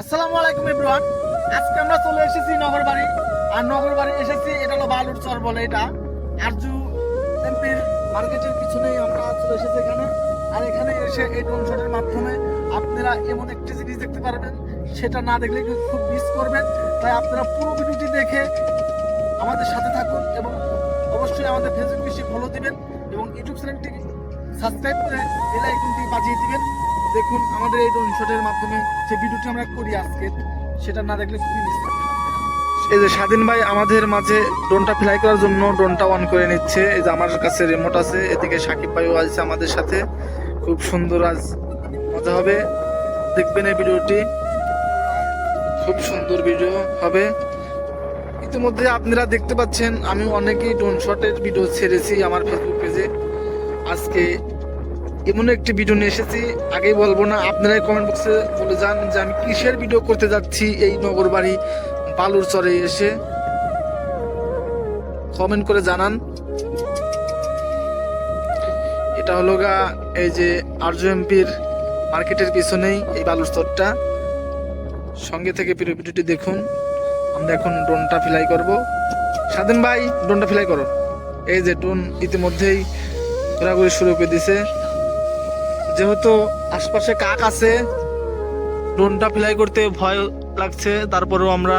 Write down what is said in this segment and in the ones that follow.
আসসালামু আলাইকুম এভরিওয়ান আজকে আমরা চলে এসেছি নগরবাড়ি। আর নগরবাড়ি এসেছি, এটা হলো বালুর চর বলে এটা। আরজু এমপির মার্কেটের পিছনেই আমরা চলে এসেছি এখানে। আর এখানে এসে এই ড্রোন মাধ্যমে আপনারা এমন একটি জিনিস দেখতে পারবেন, সেটা না দেখলে খুব মিস করবেন। তাই আপনারা পুরো ভিডিওটি দেখে আমাদের সাথে থাকুন এবং অবশ্যই আমাদের ফেসবুক পেজটি ফলো দিবেন এবং ইউটিউব চ্যানেলটি সাবস্ক্রাইব করে বেল আইকনটি বাজিয়ে দিবেন। দেখুন, আমাদের এই ড্রোন শটের মাধ্যমে যে ভিডিওটি আমরা করি আজকে, সেটা না দেখলে খুবই এই যে স্বাধীন ভাই আমাদের মাঝে ড্রোনটা ফ্লাই করার জন্য ড্রোনটা অন করে নিচ্ছে। এই যে আমার কাছে রিমোট আছে, এদিকে সাকিব ভাইও আছে আমাদের সাথে। খুব সুন্দর আজ মজা হবে। দেখবেন এই ভিডিওটি খুব সুন্দর ভিডিও হবে। ইতিমধ্যে আপনারা দেখতে পাচ্ছেন, আমি অনেকেই ড্রোন শটের ভিডিও ছেড়েছি আমার ফেসবুক পেজে আজকে এমন একটি ভিডিও নিয়ে এসেছি। আগেই বলব না, আপনারাই কমেন্ট বক্সে বলে যান যে আমি কিসের ভিডিও করতে যাচ্ছি এই নগর বাড়ি বালুর চরে এসে। কমেন্ট করে জানান। এটা হলো গা এই যে আরজু এমপির মার্কেটের পিছনেই এই বালুর চরটা। সঙ্গে থেকে পুরো ভিডিওটি দেখুন। আমরা এখন ড্রোনটা ফ্লাই করব। স্বাধীন ভাই, ড্রোনটা ফ্লাই করো। এই যে ড্রোন ইতিমধ্যেই ঘোরাঘুরি শুরু করে দিছে। যেহেতু আশপাশে কাক আছে, ড্রোনটা ফ্লাই করতে ভয় লাগছে, তারপরেও আমরা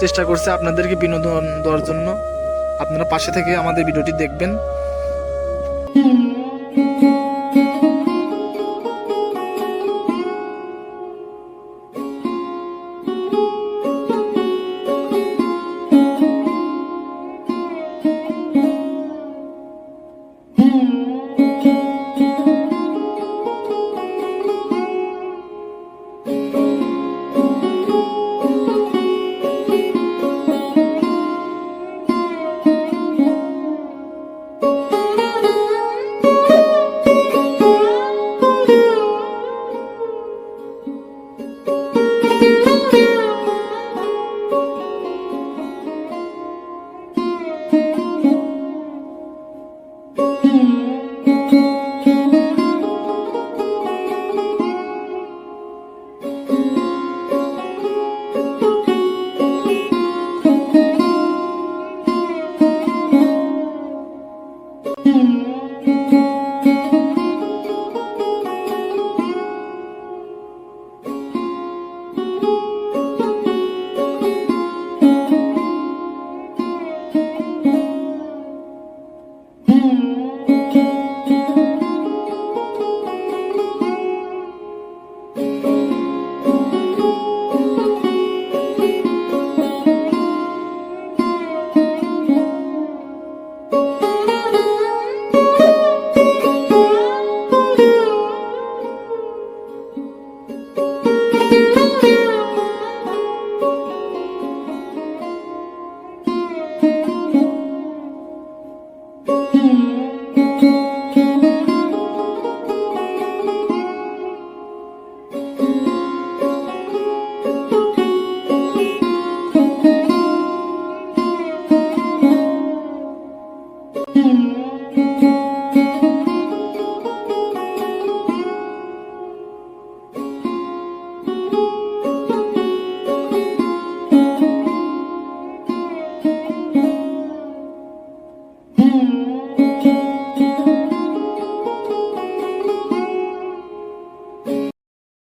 চেষ্টা করছি আপনাদেরকে বিনোদন দেওয়ার জন্য। আপনারা পাশে থেকে আমাদের ভিডিওটি দেখবেন। Mm-hmm.